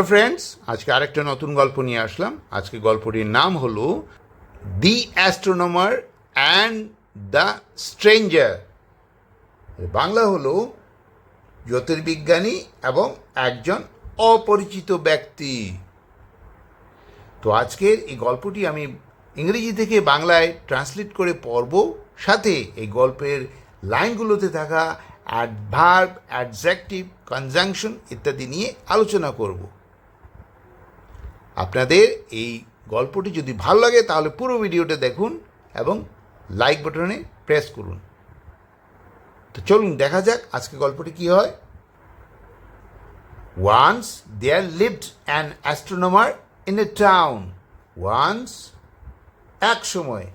Hello friends, আজকে আরেকটা নতুন গল্প নিয়ে আসলাম। আজকে গল্পটির নাম হলো the astronomer and the stranger. Bangla হলো জ্যোতির্বিজ্ঞানী এবং একজন অপরিচিত ব্যক্তি। তো আজকের এই গল্পটি আমি ইংরেজি থেকে বাংলায় ট্রান্সলেট করে পড়ব। সাথে এই গল্পের লাইনগুলোতে থাকা অ্যাডভার্ব অ্যাডজেক্টিভ কনজাংশন ইত্যাদি নিয়ে আলোচনা করব। আপনাদের এই গল্পটি যদি ভালো লাগে, তাহলে পুরো ভিডিওটা দেখুন এবং লাইক বাটনে প্রেস করুন। তো চলুন, দেখা যাক আজকে গল্পটি কি হয়। Once there lived an astronomer in a town once এক সময়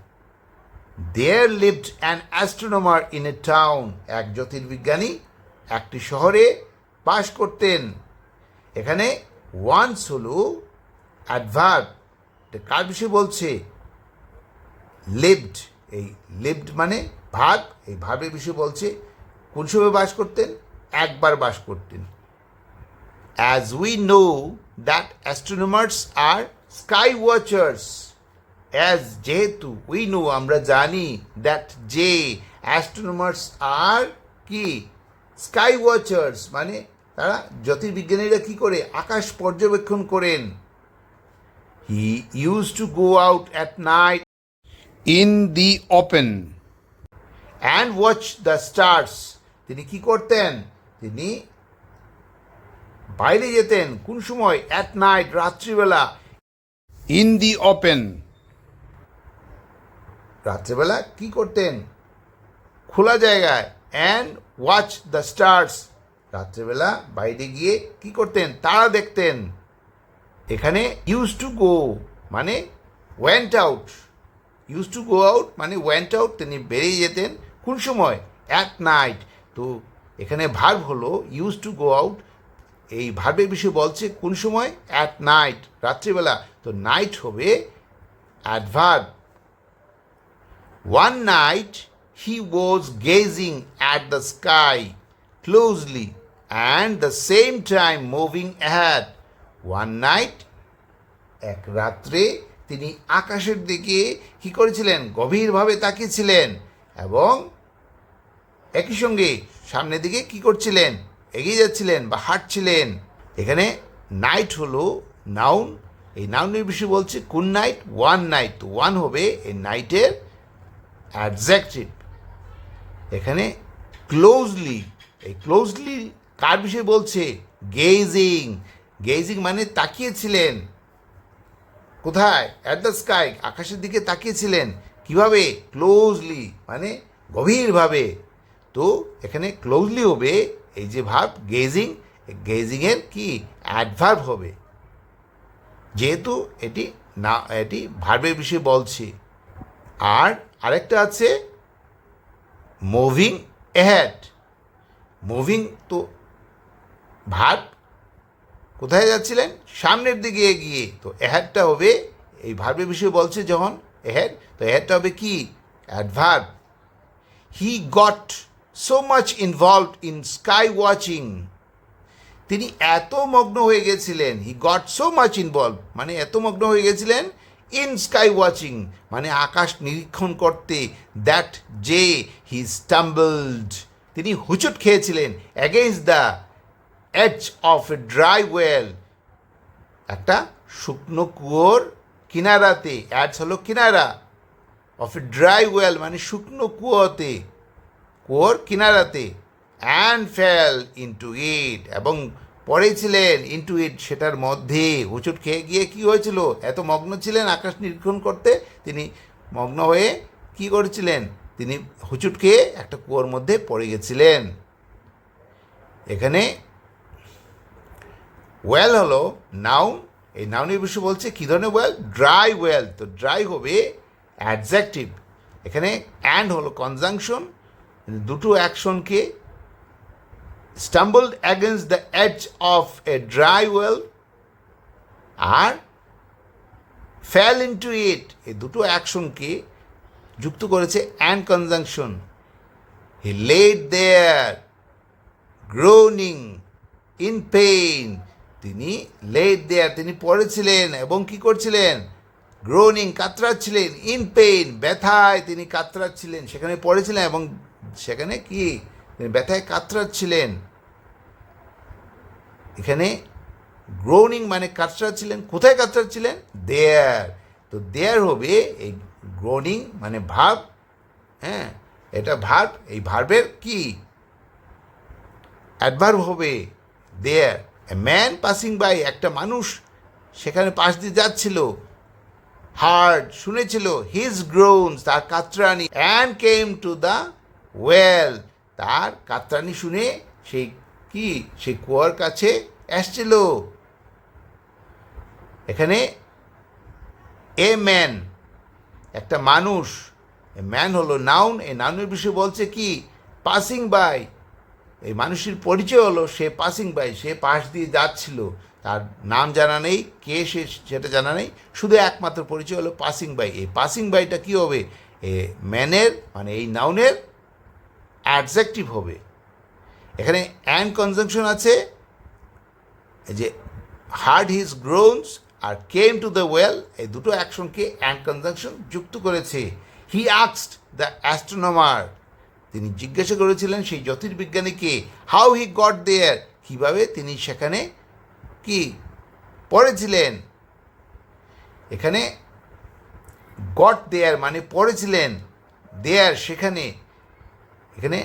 there lived an astronomer in a town এক জ্যোতির্বিজ্ঞানী একটি শহরে বাস করতেন। এখানে ওয়ান্স হলো অ্যাডভার্ব কার বিষয়ে বলছে লিভড এই লিভড মানে ভাব এই ভাবের বিষয়ে বলছে, কোন সময় বাস করতেন? একবার বাস করতেন। As we know that astronomers আর স্কাই ওয়াচার্স অ্যাজ যেহেতু উই নো আমরা জানি দ্যাট যে astronomers আর কি? স্কাই ওয়াচার্স মানে তারা জ্যোতির্বিজ্ঞানীরা কি করে? আকাশ পর্যবেক্ষণ করেন। He use to go out at night in the open and watch the stars তিনি কি করতেন? তিনি বাইরে যেতেন কোন সময়? অ্যাট নাইট রাত্রিবেলা ইন দি ওপেন রাত্রিবেলা কি করতেন? খোলা জায়গায় অ্যান্ড ওয়াচ দ্য স্টার্স রাত্রিবেলা বাইরে গিয়ে কি করতেন? তারা দেখতেন। এখানে ইউজ টু গো মানে went out use to go out মানে ওয়েন্ট আউট তিনি বেরিয়ে যেতেন কোন সময়? অ্যাট নাইট তো এখানে ভার্ব হলো ইউজ টু গো আউট এই ভার্বের বিষয়ে বলছে কোন সময়? অ্যাট নাইট রাত্রিবেলা। তো নাইট হবে adverb one night he was gazing at the sky closely and the same time moving ahead one night এক রাত্রে তিনি আকাশের দিকে কি করেছিলেন? গভীরভাবে তাকিয়েছিলেন এবং একই সঙ্গে সামনের দিকে কি করছিলেন? এগিয়ে যাচ্ছিলেন বা হাঁটছিলেন। এখানে নাইট হলো নাউন এই নাউনের বিষয়ে বলছে, কোন নাইট ওয়ান নাইট ওয়ান হবে এই নাইটের অ্যাডজেক্টিভ এখানে ক্লোজলি এই ক্লোজলি কার বিষয়ে বলছে? গেজিং গেজিং মানে তাকিয়েছিলেন। কোথায়? অ্যাট দ্য স্কাই আকাশের দিকে তাকিয়েছিলেন। কীভাবে? ক্লোজলি মানে গভীরভাবে। তো এখানে ক্লোজলি হবে, এই যে ভাব গেজিং গেজিংয়ের কি? অ্যাডভার্ব হবে। যেহেতু এটি না, এটি ভার্বের বিষয়ে বলছি। আর আরেকটা আছে মুভিং এহেড মুভিং তো ভার্ব কোথায় যাচ্ছিলেন? সামনের দিকে এগিয়ে। তো এহেডটা হবে, এই ভার্বের বিষয়ে বলছে যখন এহেড তো এহেডটা হবে কি? Adverb he got so much involved in sky watching তিনি এত মগ্ন হয়ে গেছিলেন he got so much involve মানে এত মগ্ন হয়ে গেছিলেন ইন স্কাই ওয়াচিং মানে আকাশ নিরীক্ষণ করতে দ্যাট যে হি স্টাম্বলড তিনি হুচট খেয়েছিলেন against the edge of dry well একটা শুকনো কুয়োর কিনারাতে অ্যাডস হলো কিনারা অফ ড্রাই ওয়েল মানে শুকনো কুয়োতে, কুয়োর কিনারাতে অ্যান্ড ফেল ইন্টু ইট এবং পড়েছিলেন ইন্টু ইট সেটার মধ্যে। হুচুট খেয়ে গিয়ে কি হয়েছিল? এত মগ্ন ছিলেন আকাশ নিরীক্ষণ করতে, তিনি মগ্ন হয়ে কি করেছিলেন? তিনি হুচুট খেয়ে একটা কুয়োর মধ্যে পড়ে গেছিলেন। এখানে ওয়েল হলো নাউন এই নাউনের বিষয়ে বলছে কী ধরনের ওয়েল ড্রাই ওয়েল তো ড্রাই হবে অ্যাডজেক্টিভ এখানে অ্যান্ড হলো কনজাংশন দুটো অ্যাকশনকে stumbled against the edge of a dry well R fell into it এই দুটো অ্যাকশনকে যুক্ত করেছে and conjunction he led there groaning in pain তিনি লেট দেয়ার তিনি পড়েছিলেন এবং কি করছিলেন? গ্রোনিং কাতরাচ্ছিলেন ইন পেইন ব্যথায় তিনি কাতরাচ্ছিলেন। সেখানে পড়েছিলেন এবং সেখানে কি? তিনি ব্যথায় কাতরাচ্ছিলেন। এখানে গ্রোনিং মানে কাতরাচ্ছিলেন। কোথায় কাতরাচ্ছিলেন? দেয়ার তো দেয়ার হবে এই গ্রোনিং মানে ভাব হ্যাঁ? এটা ভার্ব এই ভার্বের কি? অ্যাডভার্ব হবে দেয়ার ম্যান পাসিং বাই একটা মানুষ সেখানে পাশ দিয়ে যাচ্ছিল। হার্ড শুনেছিল হিজ গ্রোনস তার কাতরানি and came to the well তার কাতরানি শুনে সেই কি সেই কুয়ার কাছে আসছিল। এখানে এ ম্যান একটা মানুষ এ ম্যান হলো নাউন এ নাউনের বিষয়ে বলছে কি পাসিং বাই এই মানুষের পরিচয় হলো সে পাসিং বাই সে পাশ দিয়ে যাচ্ছিল। তার নাম জানা নেই, কে সে সেটা জানা নেই। শুধু একমাত্র পরিচয় হলো পাসিং বাই এই পাসিং বাইটা কী হবে? এ ম্যানের মানে এই নাউনের অ্যাডজেক্টিভ হবে। এখানে অ্যান্ড কনজাংশন আছে যে হার্ড হিজ গ্রোনস আর কেম টু দ্য ওয়েল এই দুটো অ্যাকশনকে অ্যান্ড কনজাংশন যুক্ত করেছে। হি আক্সড দ্য অ্যাস্ট্রোনমার তিনি জিজ্ঞাসা করেছিলেন সেই জ্যোতির্বিজ্ঞানীকে হাউ হি গট দেয়ার কীভাবে তিনি সেখানে কি পড়েছিলেন? এখানে গট দেয়ার মানে পড়েছিলেন দেয়ার সেখানে। এখানে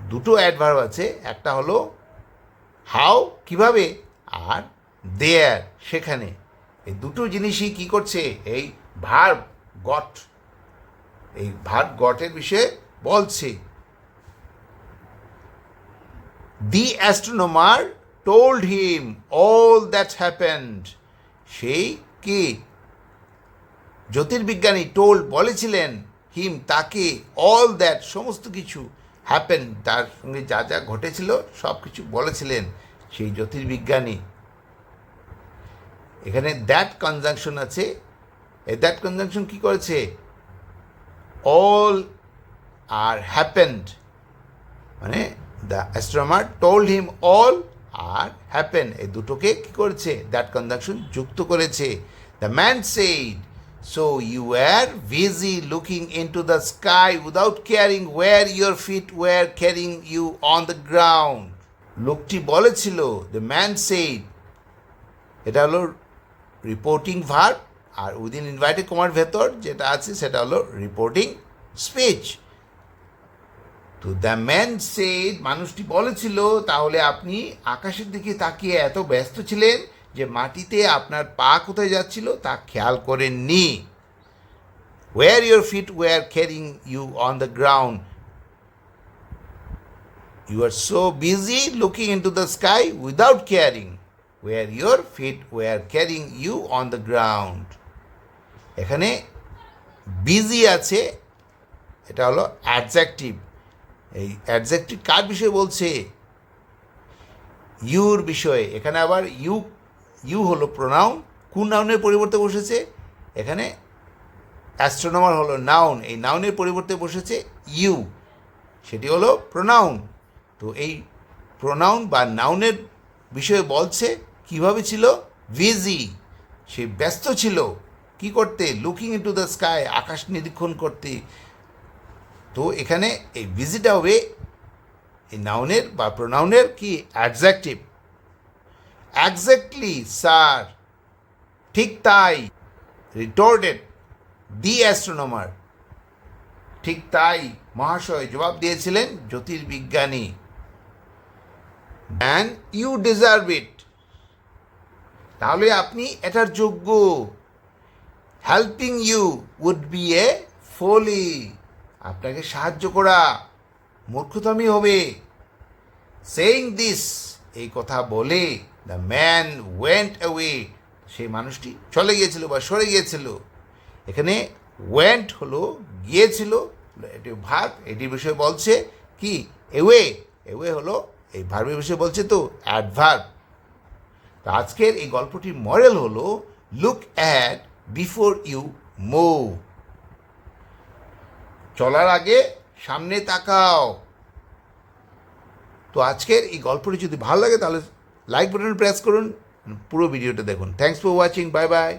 দুটো অ্যাডভার্ব আছে, একটা হলো হাউ কীভাবে, আর দেয়ার সেখানে। এই দুটো জিনিসই কি করছে? এই ভার্ব গট এই ভার্ব গটের বিষয়ে বলছে। The astronomer told him all that happened সেই কি? জ্যোতির্বিজ্ঞানী টোল বলেছিলেন হিম তাকে অল দ্যাট সমস্ত কিছু হ্যাপেন তার সঙ্গে যা যা ঘটেছিল সব কিছু বলেছিলেন সেই জ্যোতির্বিজ্ঞানী। এখানে দ্যাট কনজাংশন আছে। এই দ্যাট কনজাংশন কি করেছে? অল আর হ্যাপেন্ড মানে the astronomer told him all R happen এই দুটোকে কি করেছে? দ্যাট কনজাংশন যুক্ত করেছে। The man said so you are busy looking into the sky without caring where your feet were carrying you on the ground লোকটি বলেছিল the man said এটা হলো রিপোর্টিং ভার্ব আর উইদিন ইনভাইটেড কমার ভেতর যেটা আছে সেটা হলো রিপোর্টিং স্পিচ তো দ্য ম্যান সেড মানুষটি বলেছিল, তাহলে আপনি আকাশের দিকে তাকিয়ে এত ব্যস্ত ছিলেন যে মাটিতে আপনার পা কোথায় যাচ্ছিল তা খেয়াল করেননি। Where your feet were carrying you on the ground You are so busy looking into the sky without caring where your feet were carrying you on the ground. এখানে বিজি আছে, এটা হলো অ্যাডজেক্টিভ এই অ্যাডজেক্টিভ কার বিষয়ে বলছে? Your বিষয়ে। এখানে আবার ইউ ইউ হলো প্রোনাউন কোন নাউনের পরিবর্তে বসেছে। এখানে অ্যাস্ট্রোনমার হলো নাউন এই নাউনের পরিবর্তে বসেছে ইউ। সেটি হলো প্রোনাউন তো এই প্রোনাউন বা নাউনের বিষয়ে বলছে কীভাবে ছিল? বিজি সে ব্যস্ত ছিল। কি করতে? লুকিং ইন্টু দ্য স্কাই আকাশ নিরীক্ষণ করতে। তো এখানে এই বিজিটা হবে এই নাউনের বা প্রোনাউনের কি? অ্যাডজেক্টিভ এক্স্যাক্টলি স্যার ঠিক তাই। রিটোর্ডেড দি অ্যাস্ট্রোনমার ঠিক তাই। মহাশয় জবাব দিয়েছিলেন জ্যোতির্বিজ্ঞানী। অ্যান্ড ইউ ডিজার্ভ ইট তাহলে আপনি এটার যোগ্য। Helping you would be a folly আপনাকে সাহায্য করা মূর্খতামি হবে। সেইং দিস এই কথা বলে দ্য ম্যান ওয়েন্ট অ্যাওয়ে সেই মানুষটি চলে গিয়েছিল বা সরে গিয়েছিল। এখানে ওয়েন্ট হলো, গিয়েছিল। এটি ভাগ এটির বিষয়ে বলছে কি? এওয়ে এওয়ে হলো, এই ভার্বের বিষয়ে বলছে তো অ্যাডভার্ব তো আজকের এই গল্পটির মডেল হলো look at before you move চলার আগে সামনে তাকাও। তো আজকের এই গল্পটি যদি ভালো লাগে তাহলে লাইক বাটন প্রেস করুন। পুরো ভিডিওটা দেখুন। Thanks for watching bye bye